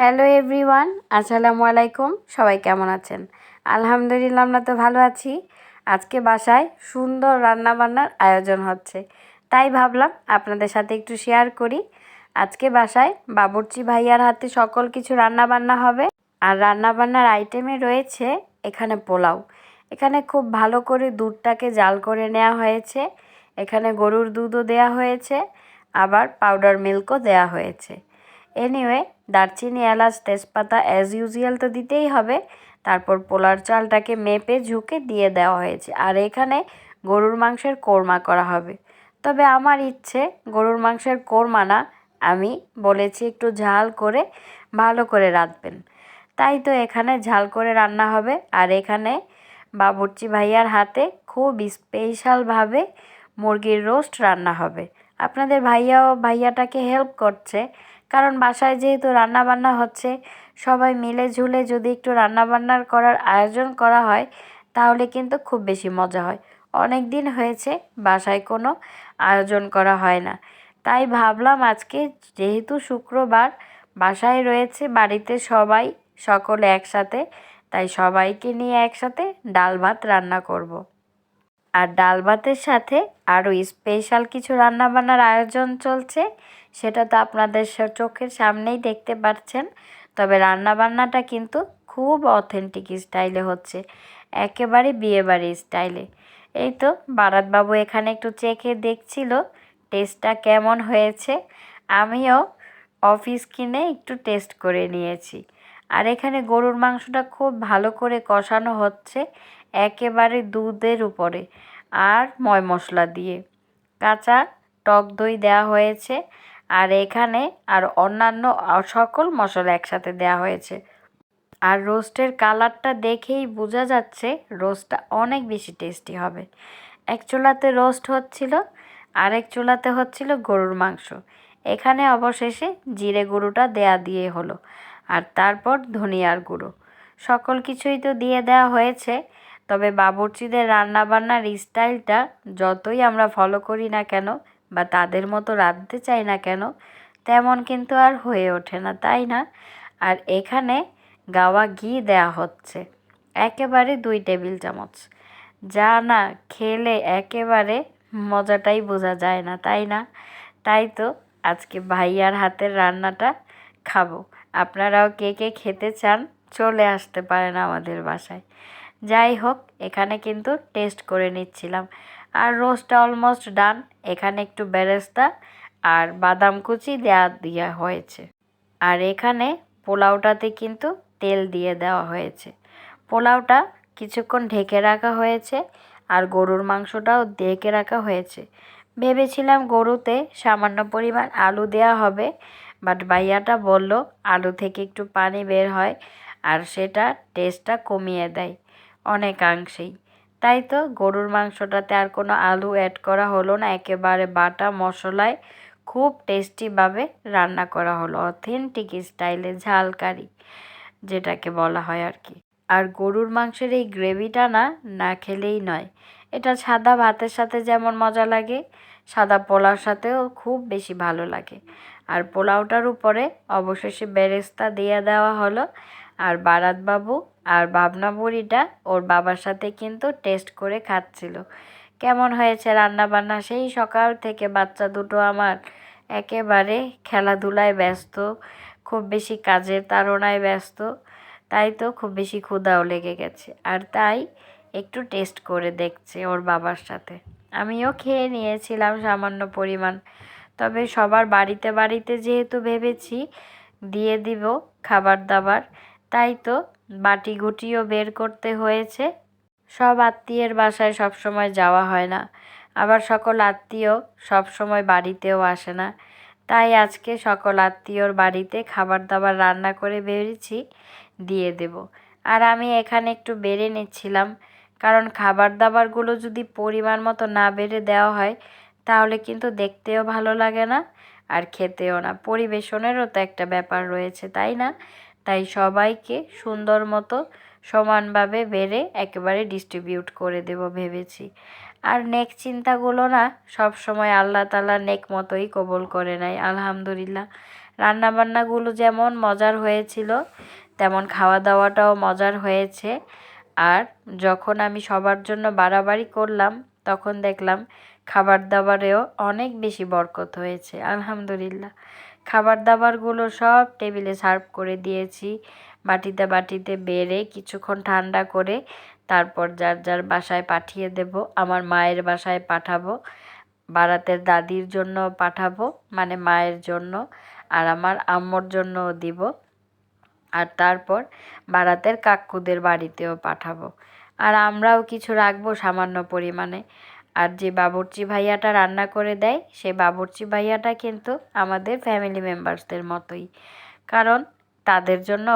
Hello everyone, আসসালামু আলাইকুম। সবাই কেমন আছেন? আলহামদুলিল্লাহ, আমরা তো ভালো আছি। আজকে বাসায় সুন্দর রান্নাবান্নার আয়োজন হচ্ছে। তাই ভাবলাম আপনাদের সাথে একটু শেয়ার করি। আজকে বাসায় বাবুর্চি ভাইয়ার হাতে সকল কিছু রান্নাবান্না হবে। আর রান্নাবান্নার আইটেমে রয়েছে এখানে পোলাও। এখানে খুব ভালো করে দুধটাকে জাল করে নেওয়া হয়েছে। এখানে গরুর দুধও দেয়া হয়েছে। আবার পাউডার মিল্কও দেয়া হয়েছে। এনিওয়ে দারচিনি, এলাচ, তেজপাতা অ্যাজ ইউজুয়াল তো দিতেই হবে। তারপর পোলার চালটাকে মেপে, ঝুঁকে দিয়ে দেওয়া হয়েছে। আর এখানে গরুর মাংসের কোরমা করা হবে। তবে আমার ইচ্ছে গরুর মাংসের কোরমা না, আমি বলেছি একটু ঝাল করে, ভালো করে রাঁধবেন। তাই তো এখানে ঝাল করে রান্না হবে। আর এখানে বাবুর্চি ভাইয়ার হাতে খুব স্পেশালভাবে মুরগির রোস্ট রান্না হবে। আপনাদের ভাইয়া ও ভাইয়াটাকে হেল্প করছে। কারণ বাসায় যেহেতু রান্নাবান্না হচ্ছে, সবাই মিলে ঝুলে যদি একটু রান্নাবান্নার করার আয়োজন করা হয়, তাহলে কিন্তু খুব বেশি মজা হয় অনেক দিন হয়েছে বাসায় কোনো আয়োজন করা হয় না তাই ভাবলাম আজকে যেহেতু শুক্রবার, বাসায় রয়েছে বাড়িতে সবাই, সকলে একসাথে, তাই সবাইকে নিয়ে একসাথে ডাল ভাত রান্না করব। আর ডাল ভাতের সাথে আরও স্পেশাল কিছু রান্নাবান্নার আয়োজন চলছে, সেটা তো আপনাদের চোখের সামনেই দেখতে পাচ্ছেন তবে রান্নাবান্নাটা কিন্তু খুব অথেন্টিক স্টাইলে হচ্ছে, একেবারে বিয়েবাড়ি স্টাইলে এই তো বারাতবাবু এখানে একটু চেখে দেখছিল টেস্টটা কেমন হয়েছে, আমিও অফিস কিনে একটু টেস্ট করে নিয়েছি। আর এখানে গরুর মাংসটা খুব ভালো করে কষানো হচ্ছে একেবারে দুধের উপরে আর ময় মশলা দিয়ে। কাঁচা টক দই দেওয়া হয়েছে আর এখানে আর অন্যান্য সকল মশলা একসাথে দেওয়া হয়েছে। আর রোস্টের কালারটা দেখেই বোঝা যাচ্ছে রোস্টটা অনেক বেশি টেস্টি হবে। এক চুলাতে রোস্ট হচ্ছিল, আরেক চুলাতে হচ্ছিল গরুর মাংস। এখানে অবশেষে জিরে গুঁড়োটা দেয়া দিয়ে হলো, আর তারপর ধনিয়ার গুঁড়ো। সকল কিছুই তো দিয়ে দেওয়া হয়েছে তবে বাবুর্চিদের রান্নাবান্নার স্টাইলটা যতই আমরা ফলো করি না কেন বা তাদের মতো রাঁধতে চাই না কেন, তেমন কিন্তু আর হয়ে ওঠে না, তাই না? আর এখানে গাওয়া ঘি দেয়া হচ্ছে, একেবারে দুই টেবিল চামচ। যা না খেলে একেবারে মজাটাই বোঝা যায় না, তাই না? তাই তো আজকে ভাইয়ার হাতের রান্নাটা খাব। আপনারাও কে কে খেতে চান চলে আসতে পারেন আমাদের বাসায়। যাই হোক এখানে কিন্তু টেস্ট করে নিচ্ছিলাম। আর রোস্টটা অলমোস্ট ডান এখানে একটু বেরেস্তা আর বাদাম কুচি দেওয়া দেওয়া হয়েছে। আর এখানে পোলাওটাতে কিন্তু তেল দিয়ে দেওয়া হয়েছে। পোলাওটা কিছুক্ষণ ঢেকে রাখা হয়েছে আর গরুর মাংসটাও ঢেকে রাখা হয়েছে। ভেবেছিলাম গরুতে সামান্য পরিমাণ আলু দেওয়া হবে বাট ভাইয়াটা বলল, আলু থেকে একটু পানি বের হয় আর সেটা টেস্টটা কমিয়ে দেয়। অনেকাংশেই। তাই তো গরুর মাংসটাতে আর কোনো আলু অ্যাড করা হলো না, একেবারে বাটা মশলায় খুব টেস্টিভাবে রান্না করা হলো অথেন্টিক স্টাইলে ঝাল কারি, যেটাকে বলা হয় আর কি। আর গরুর মাংসের এই গ্রেভিটা না না খেলেই নয়। এটা সাদা ভাতের সাথে যেমন মজা লাগে, সাদা পোলাওর সাথেও খুব বেশি ভালো লাগে। আর পোলাওটার উপরে অবশেষে বেরেস্তা দিয়ে দেওয়া হলো, আর বারাতবাবু আর ভাবনা বুড়িটা ওর বাবার সাথে কিন্তু টেস্ট করে খাচ্ছিল। কেমন হয়েছে রান্না বান্না সেই সকাল থেকে বাচ্চা দুটো আমার একেবারে খেলাধুলায় ব্যস্ত, খুব বেশি কাজের তাড়নায় ব্যস্ত, তাই তো খুব বেশি ক্ষুধাও লেগে গেছে। আর তাই একটু টেস্ট করে দেখছে ওর বাবার সাথে। আমিও খেয়ে নিয়েছিলাম সামান্য পরিমাণ। তবে সবার বাড়িতে বাড়িতে যেহেতু ভেবেছি, দিয়ে দিব খাবার দাবার, তাই তো বাটি গুটিও বের করতে হয়েছে। সব আত্মীয়ের বাসায় সব সময় যাওয়া হয় না। আবার সকল আত্মীয় সব সময় বাড়িতেও আসে না। তাই আজকে সকল আত্মীয়র বাড়িতে খাবার দাবার রান্না করে বেরিয়েছি দিয়ে দেব। আর আমি এখানে একটু বেড়ে নিচ্ছিলাম। কারণ খাবার দাবারগুলো যদি পরিমাণ মতো না বেড়ে দেওয়া হয়, তাহলে কিন্তু দেখতেও ভালো লাগে না আর খেতেও না। পরিবেশনেরও তো একটা ব্যাপার রয়েছে, তাই না? তাই সবাইকে সুন্দর মতো সমানভাবে বেড়ে একেবারে ডিস্ট্রিবিউট করে দেব ভেবেছি। আর নেক চিন্তাগুলো না সব সময় আল্লাহ তালা নেক মতোই কবল করে নেয়, আলহামদুলিল্লাহ। রান্নাবান্নাগুলো যেমন মজার হয়েছিল, তেমন খাওয়া দাওয়াটাও মজার হয়েছে। আর যখন আমি সবার জন্য বাড়াবাড়ি করলাম, তখন দেখলাম খাবার দাবারেও অনেক বেশি বরকত হয়েছে, আলহামদুলিল্লাহ। খাবার দাবারগুলো সব টেবিলে সার্ভ করে দিয়েছি। বাটিতে বাটিতে বেড়ে কিছুক্ষণ ঠান্ডা করে তারপর যার যার বাসায় পাঠিয়ে দেব। আমার মায়ের বাসায় পাঠাবো, বারাতের দাদির জন্য পাঠাবো মানে মায়ের জন্য, আর আমার আম্মুর জন্যও দিব। আর তারপর বারাতের কাকুদের বাড়িতেও পাঠাবো। আর আমরাও কিছু রাখব সামান্য পরিমাণে। আর যে বাবরচি ভাইয়াটা রান্না করে দেয়, সে বাবরচি ভাইয়াটা কিন্তু আমাদের ফ্যামিলি মেম্বার্সদের মতোই। কারণ তাদের জন্য